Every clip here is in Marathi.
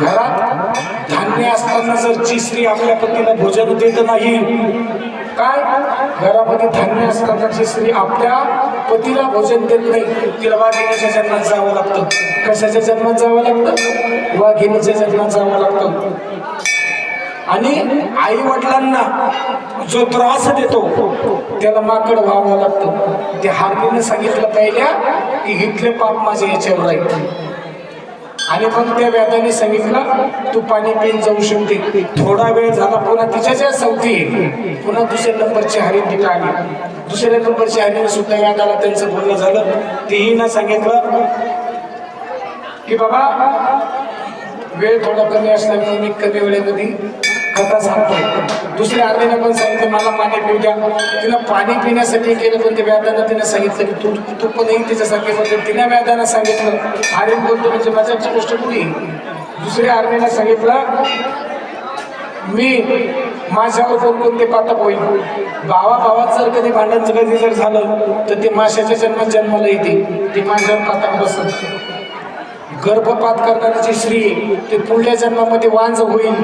घरात धान्य असताना जर जी स्त्री आपल्या पतीला भोजन देत नाही काय? घरामध्ये धान्य असताना जी स्त्री आपल्या पतीला भोजन देत नाही. तिला वाघिणीच्या जन्मात जावं लागतं. कशाच्या जन्मात जावं लागतं? वाघिणीच्या जन्मात जावं लागतं. आणि आई वडिलांना जो त्रास देतो त्याला माकड व्हावं लागतं. ते हार्मीनं सांगितलं पहिल्या की इथले पाप माझे याच्यावर राहील. आणि मग त्या व्याधाने सांगितलं तू पाणी पिऊन जाऊ शकते. थोडा वेळ झाला पुन्हा तिच्या ज्या सवती पुन्हा दुसऱ्या नंबरची हरी तिथं आली. दुसऱ्या नंबरची हरिण सुद्धा व्याधाला त्यांचं बोलणं झालं. तेही ना सांगितलं की बाबा वेळ थोडा कमी असल्यामुळे मी कमी वेळेमध्ये कथा सांगतोय. दुसऱ्या आर्मीनं पण सांगितलं मला पाणी पिऊ द्या. तिनं पाणी पिण्यासाठी केलं पण ते व्याधानं तिनं सांगितलं की तू तू पण येईल तिच्यासाठी म्हणजे तिनं व्याधानं सांगितलं आर्मी बोलतो म्हणजे मजाची गोष्ट कुठे दुसऱ्या आर्मीनं सांगितलं मी माझ्यावर कोणकोणते पातप होईल? भावा भावात जर कधी भांडण कधी जर झालं तर ते माशाच्या जन्मात जन्माला येते. ते माशावर पातक बसत गर्भपात करणारी जी स्त्री ते पुढल्या जन्मामध्ये वांज होईल.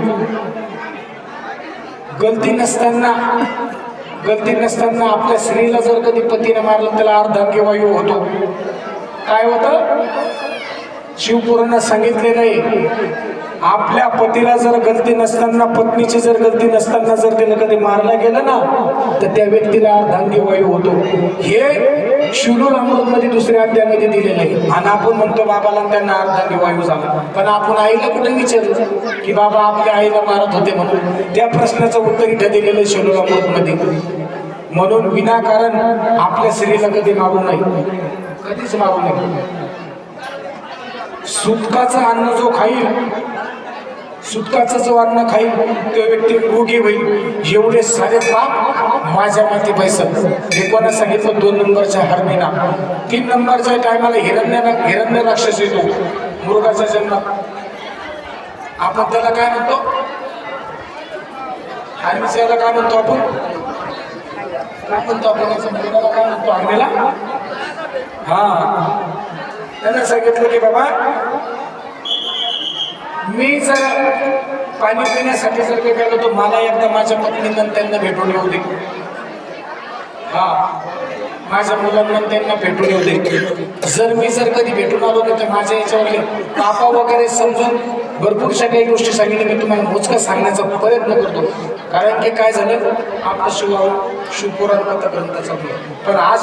गलती नसताना गलती नसताना आपल्या स्त्रीला जर कधी पतीने मारलं त्याला अर्धांगी वायू होतो. काय होतं? शिवपुरांना सांगितलेलं आहे. आपल्या पतीला जर गलती नसताना पत्नीची जर गलती नसताना जर त्याला कधी मारला गेलं ना तर त्या व्यक्तीला अर्धांगी वायू होतो. हे शिवलूर अमृतमध्ये दुसऱ्या अध्यामध्ये दिलेलं आहे. आणि आपण म्हणतो बाबाला त्यांना अर्धांगी वायू झाला. पण आपण आईला कुठे विचारलं की बाबा आपल्या आईला मारत होते म्हणून. त्या प्रश्नाचं उत्तर इथं दिलेलं आहे शिवलूर अमृतमध्ये. म्हणून विनाकारण आपल्या स्त्रीला कधी मारू नये. कधीच मारू नये. सुतकाचा अन्न जो खाईल सुटकाचं जो अन्न खाईल तो व्यक्ती रोगी होईल. एवढे सारे पाप माझ्या माती पैसा हे कोणा सांगितलं? दोन नंबरच्या हरमीना. तीन नंबरच्या टायमाला हिरण्य हिरण्य राक्षस येतो. मृगाच्या जन्मात आपण त्याला काय म्हणतो? हरमीचं याला काय म्हणतो आपण? काय म्हणतो आपण याचं? मृगाला काय म्हणतो? हरमीला हा. त्यांना सांगितलं की बाबा मी जर पाणी पिण्यासाठी जर काही गेलो तर मला एकदा माझ्या पत्नींना त्यांना भेटून येऊ दे. हा. माझ्या मुलांना त्यांना भेटून येऊ दे. जर मी जर कधी भेटून आलो ना तर माझ्या याच्यावरले पापा वगैरे समजून भरपूरशा काही गोष्टी सांगितल्या. मी तुम्हाला मोजकं सांगण्याचा प्रयत्न करतो. कारण की काय झालं? आपलं शिव शिवपुराण कथा ग्रंथ चालू पण आज